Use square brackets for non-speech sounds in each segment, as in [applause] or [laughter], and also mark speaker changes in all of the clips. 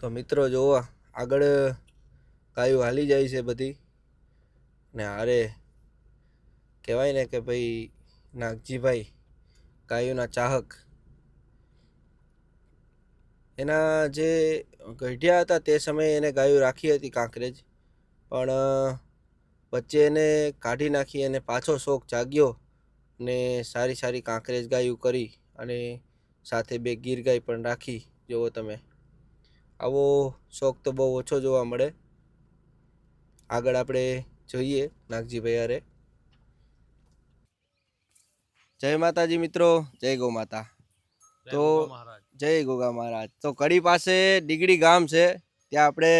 Speaker 1: તો મિત્રો જોવા, આગળ ગાયો હાલી જાય છે બધી. ને હારે કહેવાય ને કે ભાઈ, નાગજીભાઈ ગાયોના ચાહક. એના જે ગઢિયા હતા તે સમયે એને ગાયો રાખી હતી કાંકરેજ. પણ, વચ્ચે એને કાઢી નાખી અને પાછો શોખ જાગ્યો ને સારી સારી કાંકરેજ ગાયું કરી અને સાથે બે ગીર ગાય પણ રાખી. જુઓ તમે. આવો શોખ તો બહુ ઓછો જોવા મળે. આગળ આપણે જોઈએ નાગજીભાઈ અરે જય માતાજી મિત્રો જય ગૌ માતા. તો જય ગોગા મહારાજ. તો કડી પાસે ડીગડી ગામ છે ત્યાં આપણે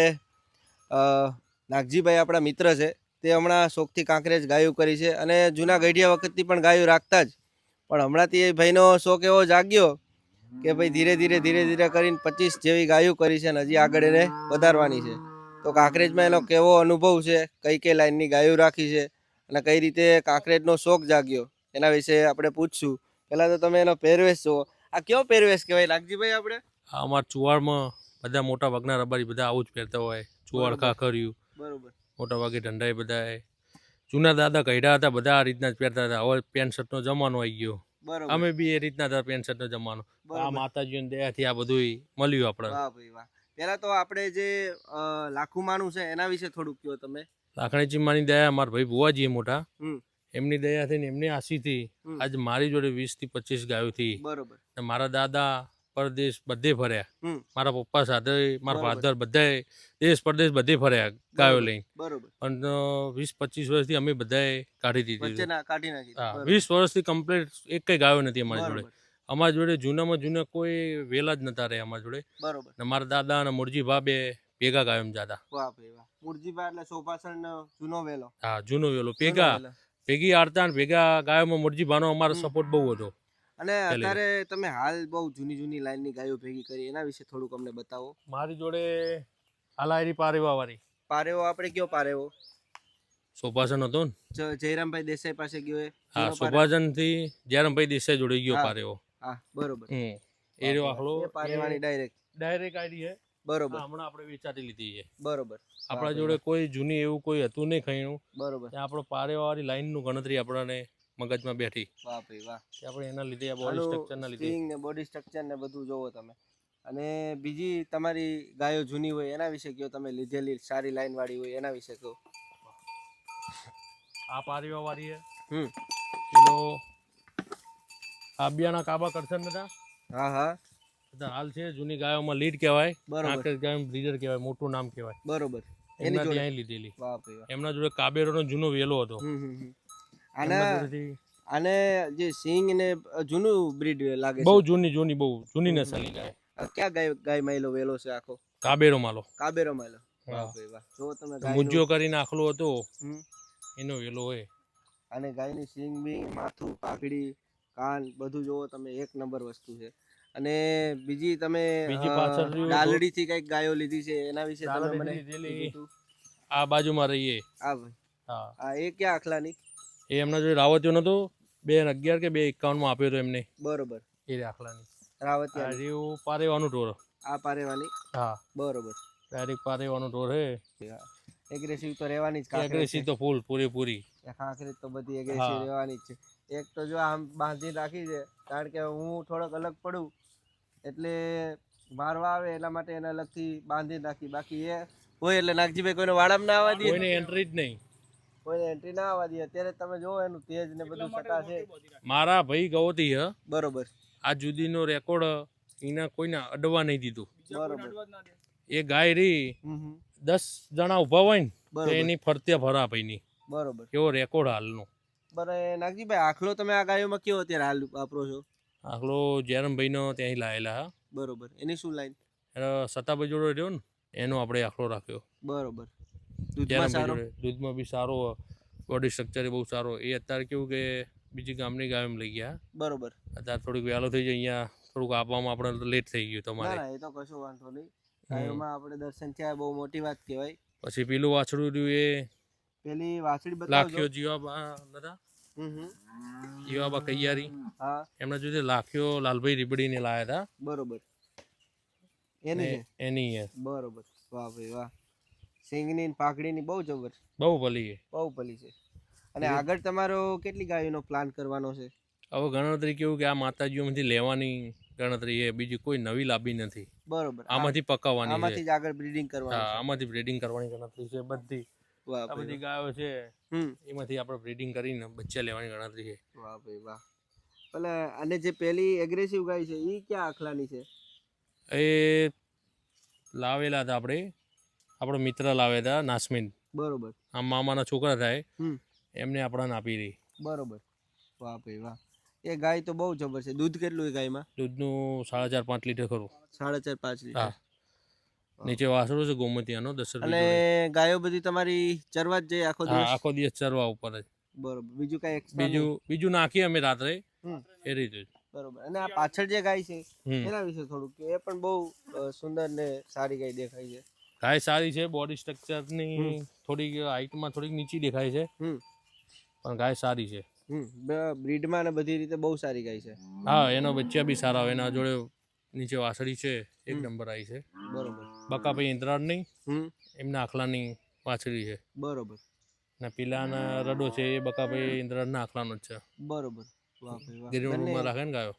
Speaker 1: નાગજીભાઈ આપણા મિત્ર છે તે હમણાં શોખથી કાંકરેજ ગાયું કરી છે અને જૂના ગઢિયા વખતથી પણ ગાયું રાખતા જ. પણ હમણાંથી એ ભાઈનો શોખ એવો જાગ્યો કે ભાઈ ધીરે ધીરે ધીરે ધીરે કરીને પચીસ જેવી ગાયો કરી છે અને હજી આગળ એને વધારવાની છે. તો કાંકરેજમાં એનો કેવો અનુભવ છે? કઈ કઈ લાઈનની ગાયો રાખી છે? અને કઈ રીતે કાંકરેજનો શોખ જાગ્યો? એના વિશે આપણે પૂછશું. પહેલાં તો તમે એનો પહેરવેશ જુઓ. આ કયો પહેરવેશ કહેવાય? લાગજીભાઈ આપણે?
Speaker 2: અમારા ચુવાડમાં બધા મોટા ભાગના રબારી બધા આવું જ પહેરતા હોય. ચુવાડ કાંકર્યું
Speaker 1: બરોબર.
Speaker 2: મોટા ભાગે ઢંડાઈ બધા જૂના દાદા કઢ્યા હતા બધા આ રીતના જ પહેરતા હતા. હવે પેન્ટ શર્ટનો જમાનો આવી ગયો.
Speaker 1: બરોબર.
Speaker 2: અમે બી એ રીતના હતા પેન્ટ શર્ટનો જમાનો. આ. માતાજીઓની દયાથી આ બધું મળ્યું આપણે
Speaker 1: વાહ ભાઈ વાહ. પહેલા તો આપણે જે લાખુ લાખુમાનું છે એના વિશે થોડુંક કહો તમે?
Speaker 2: લાખણીજી માની દયા મારા ભાઈ બુવાજી એ મોટા. એમની દયાથી ને એમની આશીથી. આજ મારી જોડે વીસથી પચીસ ગાયો થી
Speaker 1: બરોબર.
Speaker 2: મારા દાદા પરદેશ બધે ફર્યા. મારા પપ્પા સાથે મારા. ફાધર બધા દેશ પરદેશ બધે ફર્યા ગાયો લઈ
Speaker 1: બરોબર.
Speaker 2: પણ વીસ પચીસ વર્ષથી અમે બધાએ કાઢી દીધી હા વીસ વર્ષથી કમ્પ્લીટ એક કઈ ગાયો નથી અમારી જોડે. અમારા જોડે જૂનામાં જૂના કોઈ વેલા જ નતા રહે અમારા જોડે.
Speaker 1: બરોબર.
Speaker 2: ને મારા દાદા અને મુરજી ભા બે ભેગા ગાયો જાતા.
Speaker 1: વાહ એટલે જૂનો વેલો.
Speaker 2: હા જૂનો વેલો. ભેગા ભેગી આડતા ને ભેગા ગાયોમાં મુરજી ભાનો અમારો સપોર્ટ બહુ હતો.
Speaker 1: અને અત્યારે તમે હાલ બહુ જૂની જૂની લાઈનની ગાયો ભેગી કરી એના વિશે થોડુંક અમને બતાવો.
Speaker 2: મારી જોડે હાલાયરી પારેવા વાળી
Speaker 1: પારેવો આપણે કયો પારેવો?
Speaker 2: સોભાસન હતો ને.
Speaker 1: જયરામભાઈ દેસાઈ પાસે ગયો
Speaker 2: હા સોભાજનથી જયરામભાઈ દેસાઈ જોડે ગયો પારેવો.
Speaker 1: હા બરોબર.
Speaker 2: એ રહ્યો આખલો
Speaker 1: પારેવાની ડાયરેક્ટ
Speaker 2: ડાયરેક્ટ આઈડી છે
Speaker 1: બરોબર.
Speaker 2: હમણાં આપણે વેચાતી લીધી છે
Speaker 1: બરોબર.
Speaker 2: આપણા જોડે કોઈ જૂની એવું કોઈ હતું નહીં ખઈણું
Speaker 1: બરોબર.
Speaker 2: આપણો પારેવાળી લાઈનનું ગણતરી આપણને મગજમાં બેઠી.
Speaker 1: વાહ ભાઈ વાહ.
Speaker 2: કે આપણે એના લીધે આ બોડી સ્ટ્રક્ચરના લીધે.
Speaker 1: ને બોડી સ્ટ્રક્ચર ને બધું જોવો તમે. અને બીજી તમારી ગાયો જૂની હોય એના વિશે કયો તમે લીધેલી સારી લાઈન વાળી હોય એના વિશે કહો.
Speaker 2: આ પારીઓ વાળી
Speaker 1: હમ.
Speaker 2: આ આબિયાના કાબા કરશન બધા?
Speaker 1: હા હા.
Speaker 2: હાલ છે જૂની ગાયોમાં લીડ કહેવાય
Speaker 1: બરોબર.
Speaker 2: કાંકરેજ ગાયો બ્રીડર કહેવાય મોટું નામ કહેવાય.
Speaker 1: બરોબર. એની
Speaker 2: એમના
Speaker 1: જોડે?
Speaker 2: ત્યાં લીધેલી. એમના જોડે કાબેરોનો જૂનો વેલો હતો.
Speaker 1: હમ. આના આને જે સિંગ ને જૂનું બ્રીડ લાગે
Speaker 2: બહુ જૂની જૂની બહુ જૂની નસલની ગાય.
Speaker 1: ક્યાં ગાય ગાય માયલો વેલો છે આખો?
Speaker 2: કાબેરો માલો
Speaker 1: કાબેરો માયલો. જો તમે
Speaker 2: મુજ્જો કરીને આખલો હતો. એનો વેલો હોય.
Speaker 1: અને ગાયની સિંગ બી માથું પાઘડી કાન બધું જોવો તમે એક નંબર વસ્તુ છે. અને બીજી તમે
Speaker 2: ડાલડી
Speaker 1: થી કંઈક ગાયો લીધી છે એના વિશે તમે મને.
Speaker 2: આ બાજુમાં રહીએ.
Speaker 1: આ ભાઈ.
Speaker 2: હા.
Speaker 1: આ એ ક્યાં આખલાની?
Speaker 2: એ એમના જોડે રાવતીયો નતો બે અગિયાર કે બે એકાવનમાં આપ્યો હતો એમને.
Speaker 1: બરોબર.
Speaker 2: એ દાખલાની.
Speaker 1: રાવતિયા
Speaker 2: રહ્યું પારેવાનું ઢોર.
Speaker 1: આ પારેવાની?
Speaker 2: હા.
Speaker 1: બરોબર.
Speaker 2: ડાયરેક્ટ પારેવાનું ઢોર હે.
Speaker 1: એગ્રેસિવ તો રહેવાની જ એગ્રેસિવ
Speaker 2: તો ફૂલ પૂરેપૂરી.
Speaker 1: કાંકરેજ તો બધી એગ્રેસિવ રહેવાની જ છે. એક તો જો આમ બાંધી રાખી છે કારણ કે હું થોડોક અલગ પડું એટલે મારવા આવે એના માટે એને અલગથી બાંધી નાખી. બાકી એ હોય એટલે નાગજીભાઈ કોઈને વાડામાં ના આવવા દે.
Speaker 2: કોઈને એન્ટ્રી જ નહીં.
Speaker 1: કોઈને એન્ટ્રી ના આવવા દે અત્યારે તમે જોવો એનું તેજ ને બધું સટા છે
Speaker 2: મારા ભાઈ ગવતી હ.
Speaker 1: બરોબર.
Speaker 2: આ જુદીનો રેકોર્ડ એના કોઈને અડવા નહીં દીધું.
Speaker 1: બરોબર.
Speaker 2: એ ગાય
Speaker 1: હમ.
Speaker 2: દસ જણા ઊભા હોય ને એની ફરતે ફરા ભાઈની.
Speaker 1: બરોબર.
Speaker 2: એવો રેકોર્ડ હાલનો.
Speaker 1: બરે નાગજીભાઈ આખલો તમે આ ગાયોમાં કેવો અત્યારે હાલ વાપરો છો?
Speaker 2: આખલો જયરામભાઈનો ત્યાંથી લાયેલા હા.
Speaker 1: બરોબર. એની શું લાઈન
Speaker 2: એનો સતાભાઈ જોડે રહ્યો ને એનો આપણે આખલો રાખ્યો.
Speaker 1: બરોબર. દૂધમાં સારો?
Speaker 2: દૂધમાં બી સારો બોડી સ્ટ્રક્ચર બહુ સારો. એ અત્યારે કેવું કે બીજી ગામની ગાયમ લઈ ગયા.
Speaker 1: બરોબર.
Speaker 2: અત્યારે થોડીક વહેલો થઈ જાય અહીંયા થોડુંક આપવામાં આપણે લેટ થઈ ગયું તમારે.
Speaker 1: એ તો કશું વાંધો નહીં. ગાયોમાં આપણે દર્શન થયા બહુ મોટી વાત કહેવાય.
Speaker 2: પછી પેલું વાછડું રહ્યું એ?
Speaker 1: પેલી વાછડી બતાવજો.
Speaker 2: લાખ્યો જીવાબા દાદા?
Speaker 1: હમ હમ.
Speaker 2: જીવાબા કૈયારી.
Speaker 1: હા.
Speaker 2: એમના જોડે લાખ્યો લાલભાઈ રીબડીને લાયા હતા.
Speaker 1: બરોબર. એની
Speaker 2: એની
Speaker 1: બરોબર. વાહ ભાઈ વાહ. સિંગની પાકડીની બહુ જબર
Speaker 2: બહુ ભલી છે.
Speaker 1: બહુ ભલી છે. અને આગળ તમારો કેટલી ગાયોનો પ્લાન કરવાનો છે?
Speaker 2: હવે ગણતરી કેવું કે આ માતાજીઓમાંથી લેવાની ગણતરી એ બીજી કોઈ નવી લાભી નથી.
Speaker 1: બરોબર.
Speaker 2: આમાંથી પકાવવાની
Speaker 1: આમાંથી જ આગળ બ્રીડિંગ
Speaker 2: હા
Speaker 1: કરવાનું
Speaker 2: આમાંથી બ્રીડિંગ કરવાની ગણતરી છે બધી. આ બધી ગાયો છે
Speaker 1: હમ.
Speaker 2: એમાંથી આપણે બ્રીડિંગ કરીને બચ્ચા લેવાની ગણતરી છે.
Speaker 1: વાહ ભાઈ વાહ. એટલે અને જે પેલી એગ્રેસિવ ગાય છે એ ક્યાં આખલાની છે?
Speaker 2: એ લાવેલા હતા આપણે. આપણો મિત્ર લાવે હતા નાસ્મિન.
Speaker 1: બરોબર.
Speaker 2: આમ મામાના છોકરા થાય. એમને આપણને આપી રહી
Speaker 1: બરોબર. વાહ ભાઈ વાહ. એ ગાય તો બહુ જબર છે. દૂધ કેટલું એ ગાયમાં?
Speaker 2: દૂધનું સાડા ચાર પાંચ લીટર ખરું.
Speaker 1: સાડા ચાર પાંચ લીટર.
Speaker 2: હા. નીચે વાસરો છે ગોમતીયાનો દસ
Speaker 1: અને ગાયો બધી તમારી ચરવા જ જાય આખો દિવસ?
Speaker 2: આખો દિવસ ચરવા ઉપર જ.
Speaker 1: બરોબર. બીજું કઈ
Speaker 2: બીજું બીજું નાખીએ અમે રાત્રે. એ રીતે
Speaker 1: બરોબર. અને આ પાછળ જે ગાય છે એના વિશે થોડુંક કે એ પણ બહુ સુંદર ને સારી ગાય દેખાય છે.
Speaker 2: ગાય સારી છે બોડી સ્ટ્રક્ચરની થોડીક હાઇટમાં થોડીક નીચી દેખાય છે. પણ ગાય સારી છે.
Speaker 1: બ્રીડમાં ને બધી રીતે બહુ સારી ગાય છે.
Speaker 2: હા એનો બચ્ચા બી સારા હોય એના જોડે નીચે વાસળી છે એક નંબર આવી છે.
Speaker 1: બરોબર.
Speaker 2: બકા ભાઈ ઇન્દ્રાણ નહીં
Speaker 1: હમ.
Speaker 2: એમના આખલાની વાછડી છે.
Speaker 1: બરોબર.
Speaker 2: ને પેલાના રડો છે એ બકાભાઈ ઇન્દ્રાણના આખલાનો જ છે.
Speaker 1: બરોબર. વાહ ભાઈ વાહ.
Speaker 2: રાખે ને ગાયો?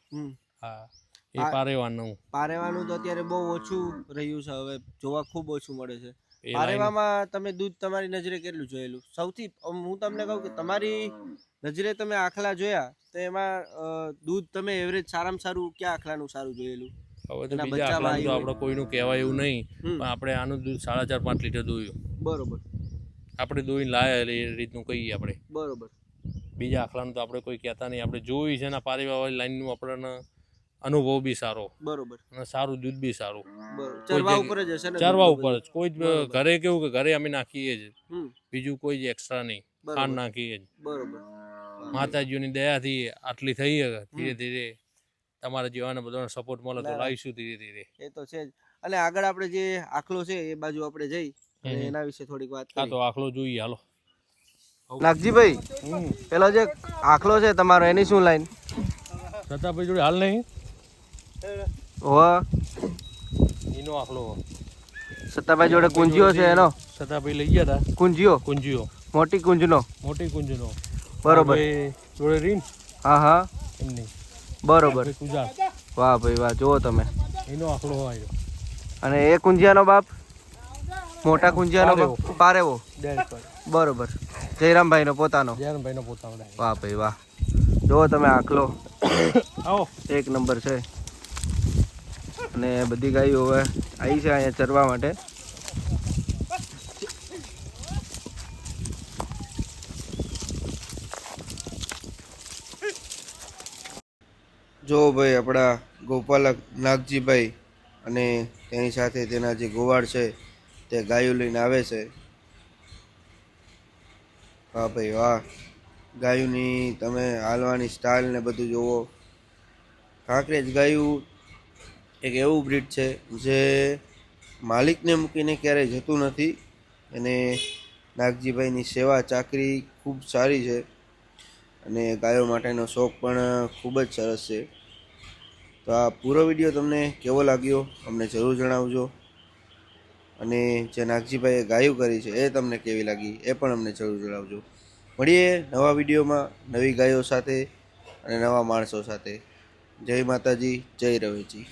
Speaker 2: હા. એ પારેવાનું
Speaker 1: પારેવાનું તો અત્યારે બહુ ઓછું રહ્યું છે હવે જોવા ખૂબ ઓછું મળે છે. પારેવામાં તમે દૂધ તમારી નજરે કેટલું જોયેલું? સૌથી હું તમને કહું કે તમારી નજરે તમે આખલા જોયા તો એમાં દૂધ તમે એવરેજ સારામાં સારું ક્યાં આખલાનું સારું જોયેલું?
Speaker 2: હવે તો બીજા આખલાનું તો આપણે કોઈનું કહેવાય એવું નહીં પણ આપણે આનું દૂધ સાડા ચાર પાંચ લીટર દોયું.
Speaker 1: બરોબર.
Speaker 2: આપણે દોઈને લાયા એ રીતનું કહીએ આપણે.
Speaker 1: બરોબર.
Speaker 2: બીજા આખલાનું તો આપણે કોઈ કહેતા નહીં. આપણે જોયું છે ને પારેવાળી લાઈનનું આપણને અનુભવ બી સારો.
Speaker 1: બરોબર.
Speaker 2: અને સારું દૂધ બી સારું.
Speaker 1: ચરવા ઉપર જ હશે
Speaker 2: ચરવા ઉપર જ. કોઈ ઘરે કેવું કે ઘરે અમે નાખીએ જ. બીજું કોઈ જ એક્સ્ટ્રા નહીં. ખાંડ નાખીએ જ.
Speaker 1: બરોબર.
Speaker 2: માતાજીઓની દયાથી આટલી થઈ ધીરે ધીરે તમારા જીવાને બધાનો સપોર્ટ મળે તો. લાવીશું ધીરે ધીરે.
Speaker 1: એ તો છે જ. અને આગળ આપણે જે આખલો છે એ બાજુ આપણે જઈ અને એના વિશે થોડીક વાત
Speaker 2: હા તો આખલો જોઈએ હાલો.
Speaker 1: નાગજીભાઈ પેલો જે આખલો છે તમારો એની શું લાઈન
Speaker 2: સતાભાઈ જોડે હાલ નહીં. એનો આખલો.
Speaker 1: સત્તાભાઈ જોડે કુંજીઓ છે એનો?
Speaker 2: સત્તાભાઈ લઈ ગયા હતા
Speaker 1: કુંજીઓ
Speaker 2: કુંજીઓ
Speaker 1: મોટી કુંજનો?
Speaker 2: મોટી કુંજનો.
Speaker 1: બરોબર.
Speaker 2: જોડે રીન?
Speaker 1: હા હા.
Speaker 2: એમની.
Speaker 1: બરોબર. વાહ ભાઈ વાહ જુઓ તમે.
Speaker 2: એનો આખલો હોય
Speaker 1: અને એ કુંજિયાનો બાપ? મોટા કુંજિયાનો બાપ? પારેવો. બરોબર. જયરામભાઈનો પોતાનો.
Speaker 2: જયરામભાઈનો પોતાનો
Speaker 1: વાહ ભાઈ વાહ. જુઓ તમે આખલો. [coughs]
Speaker 2: આવો.
Speaker 1: એક નંબર છે. અને બધી ગાયો હવે આવી છે અહીંયા ચરવા માટે. જો ભાઈ આપણા ગોપાલક નાગજીભાઈ અને તેની સાથે તેના જે ગોવાળ છે, તે ગાયો લઈને આવે છે. વાહ ભાઈ, વાહ. ગાયોની તમે હાલવાની સ્ટાઇલ ને બધું જુઓ કાંકરેજ ગાયું એક એવું બ્રિડ છે જે માલિકને મૂકીને ક્યારેય જતું નથી અને નાગજીભાઈની સેવા ચાકરી ખૂબ સારી છે અને ગાયો માટેનો શોખ પણ ખૂબ જ સરસ છે. તો આ પૂરો વીડિયો તમને કેવો લાગ્યો અમને જરૂર જણાવજો. અને જે નાગજીભાઈએ ગાયું કરી છે એ તમને કેવી લાગી એ પણ અમને જરૂર જણાવજો. મળીએ નવા વિડીયોમાં નવી ગાયો સાથે અને નવા માણસો સાથે. જય માતાજી, જય રવેજી